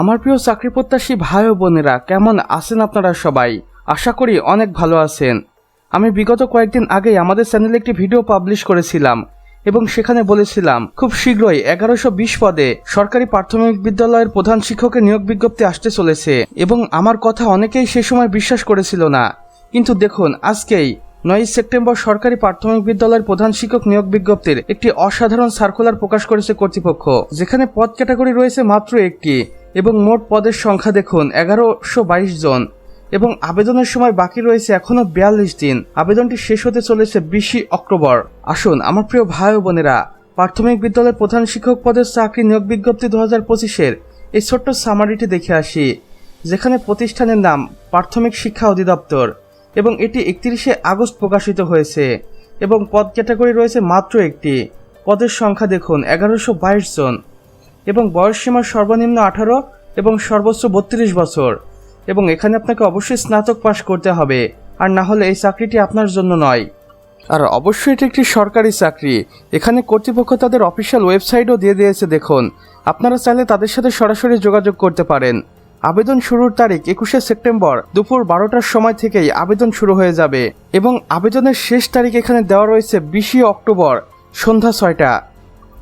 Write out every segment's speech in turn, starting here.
আমার প্রিয় চাকরি প্রত্যাশী ভাই ও বোনেরা, কেমন আছেন আপনারা সবাই? আশা করি অনেক ভালো আছেন। আমি বিগত কয়েকদিন আগেই আমাদের চ্যানেলে একটি ভিডিও পাবলিশ করেছিলাম এবং সেখানে বলেছিলাম, খুব শীঘ্রই এগারোশো বিশ পদে সরকারি প্রাথমিক বিদ্যালয়ের প্রধান শিক্ষকের নিয়োগ বিজ্ঞপ্তি আসতে চলেছে এবং আমার কথা অনেকেই সে সময় বিশ্বাস করেছিল না। কিন্তু দেখুন, আজকেই নয় সেপ্টেম্বর সরকারি প্রাথমিক বিদ্যালয়ের প্রধান শিক্ষক নিয়োগ বিজ্ঞপ্তির একটি অসাধারণ সার্কুলার প্রকাশ করেছে কর্তৃপক্ষ, যেখানে পদ ক্যাটাগরি রয়েছে মাত্র একটি। এবং মোট পদের সংখ্যা দেখুন, এগারোশো বাইশ জন। এবং আবেদনের সময় বাকি রয়েছে এখনও বিয়াল্লিশ দিন। আবেদনটি শেষ হতে চলেছে বিশে অক্টোবর। আসুন, আমার প্রিয় ভাই ও বোনেরা, প্রাথমিক বিদ্যালয়ের প্রধান শিক্ষক পদের চাকরি নিয়োগ বিজ্ঞপ্তি দু হাজার পঁচিশের এই ছোট্ট সামারিটি দেখে আসি, যেখানে প্রতিষ্ঠানের নাম প্রাথমিক শিক্ষা অধিদপ্তর এবং এটি একত্রিশে আগস্ট প্রকাশিত হয়েছে এবং পদ ক্যাটাগরি রয়েছে মাত্র একটি। পদের সংখ্যা দেখুন, এগারোশো বাইশ জন। এবং বয়স সীমা সর্বনিম্ন আঠারো এবং সর্বোচ্চ বত্রিশ বছর। এবং এখানে আপনাকে অবশ্যই স্নাতক পাশ করতে হবে, আর না হলে এই চাকরিটি আপনার জন্য নয়। আর অবশ্যই এটি একটি সরকারি চাকরি। এখানে কর্তৃপক্ষ তাদের অফিসিয়াল ওয়েবসাইটও দিয়ে দিয়েছে, দেখুন। আপনারা চাইলে তাদের সাথে সরাসরি যোগাযোগ করতে পারেন। আবেদন শুরুর তারিখ একুশে সেপ্টেম্বর দুপুর বারোটার সময় থেকেই আবেদন শুরু হয়ে যাবে। এবং আবেদনের শেষ তারিখ এখানে দেওয়া রয়েছে বিশে অক্টোবর, সন্ধ্যা ছয়টা।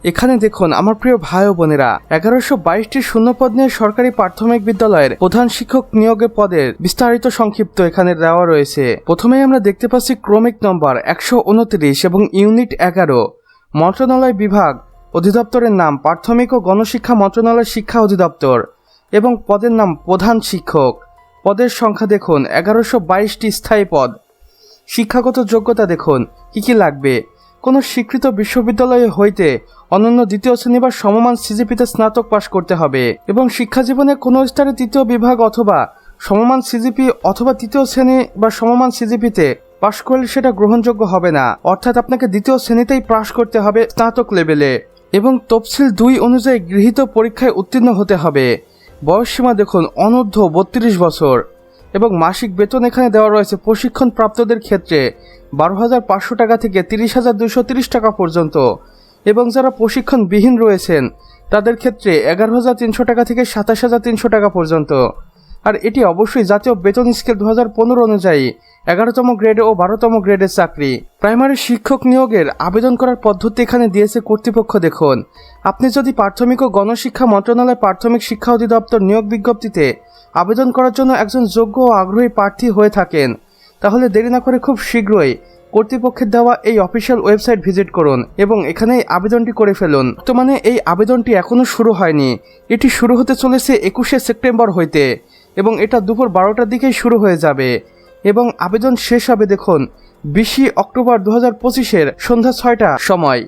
এখানে দেখুন, আমার প্রিয় ভাই ও বোনেরা, এগারোশো বাইশটি শূন্যপদ নিয়ে সরকারি প্রাথমিক বিদ্যালয়ের প্রধান শিক্ষক নিয়োগের পদের বিস্তারিত সংক্ষিপ্ত এখানে দেওয়া রয়েছে। প্রথমেই আমরা দেখতে পাচ্ছি ক্রমিক নম্বর একশো উনত্রিশ এবং ইউনিট এগারো। মন্ত্রণালয় বিভাগ অধিদপ্তরের নাম প্রাথমিক ও গণশিক্ষা মন্ত্রণালয় শিক্ষা অধিদপ্তর এবং পদের নাম প্রধান শিক্ষক। পদের সংখ্যা দেখুন, এগারোশো বাইশটি স্থায়ী পদ। শিক্ষাগত যোগ্যতা দেখুন, কি কি লাগবে? কোনো স্বীকৃত বিশ্ববিদ্যালয়ে হইতে অনন্য দ্বিতীয় শ্রেণি বা সমমান সিজিপিতে স্নাতক পাশ করতে হবে এবং শিক্ষা জীবনে কোনো স্তরে তৃতীয় বিভাগ অথবা সমমান সিজিপি অথবা তৃতীয় শ্রেণি বা সমমান সিজিপিতে পাশ করলে সেটা গ্রহণযোগ্য হবে না। অর্থাৎ আপনাকে দ্বিতীয় শ্রেণীতেই পাশ করতে হবে স্নাতক লেভেলে এবং তফসিল দুই অনুযায়ী গৃহীত পরীক্ষায় উত্তীর্ণ হতে হবে। বয়সসীমা দেখুন অনূর্ধ্ব বত্রিশ বছর। এবং মাসিক বেতন এখানে দেওয়া রয়েছে প্রশিক্ষণ প্রাপ্তদের ক্ষেত্রে বারো হাজার পাঁচশো টাকা থেকে তিরিশ হাজার দুশো তিরিশ টাকা পর্যন্ত। এবং যারা প্রশিক্ষণবিহীন রয়েছেন, তাদের ক্ষেত্রে এগারো হাজার তিনশো টাকা থেকে সাতাশ হাজার তিনশো টাকা পর্যন্ত। আর এটি অবশ্যই জাতীয় বেতন স্কেল দু হাজার পনেরো অনুযায়ী এগারোতম গ্রেড ও বারোতম গ্রেডের চাকরি। প্রাইমারি শিক্ষক নিয়োগের আবেদন করার পদ্ধতি এখানে দিয়েছে কর্তৃপক্ষ, দেখুন। আপনি যদি প্রাথমিক ও গণশিক্ষা মন্ত্রণালয় প্রাথমিক শিক্ষা অধিদপ্তর নিয়োগ বিজ্ঞপ্তিতে আবেদন করার জন্য একজন যোগ্য ও আগ্রহী প্রার্থী হয়ে থাকেন, তাহলে দেরি না করে খুব শীঘ্রই কর্তৃপক্ষের দেওয়া এই অফিসিয়াল ওয়েবসাইট ভিজিট করুন এবং এখানে আবেদনটি করে ফেলুন। বর্তমানে এই আবেদনটি এখনও শুরু হয়নি। এটি শুরু হতে চলেছে একুশে সেপ্টেম্বর হইতে। এবং এটা দুপুর বারোটার দিকেই শুরু হয়ে যাবে। এবং আবেদন শেষ হবে দেখুন, বিশে অক্টোবর দু হাজার পঁচিশের সন্ধ্যা ছয়টা সময়।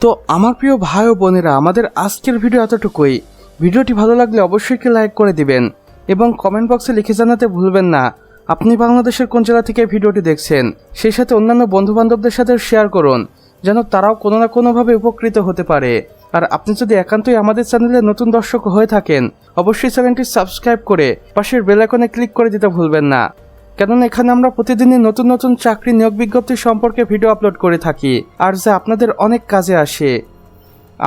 তো আমার প্রিয় ভাই ও বোনেরা, আমাদের আজকের ভিডিও এতটুকুই। ভিডিওটি ভালো লাগলে অবশ্যই একটি লাইক করে দিবেন এবং কমেন্ট বক্সে লিখে জানাতে ভুলবেন না। আপনি বাংলাদেশের কোন জেলা থেকে ভিডিওটি দেখছেন, সেই সাথে অন্যান্য বন্ধু বান্ধবদের সাথে শেয়ার করুন, যেন তারাও কোনো না কোনোভাবে উপকৃত হতে পারে। আর আপনি যদি একান্তই আমাদের চ্যানেলে নতুন দর্শক হয়ে থাকেন, অবশ্যই চ্যানেলটি সাবস্ক্রাইব করে পাশের বেল আইকনে ক্লিক করে দিতে ভুলবেন না। কেননা এখানে আমরা প্রতিদিনই নতুন নতুন চাকরি নিয়োগ বিজ্ঞপ্তি সম্পর্কে ভিডিও আপলোড করে থাকি, আর যা আপনাদের অনেক কাজে আসে।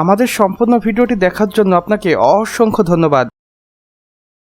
আমাদের সম্পূর্ণ ভিডিওটি দেখার জন্য আপনাকে অসংখ্য ধন্যবাদ।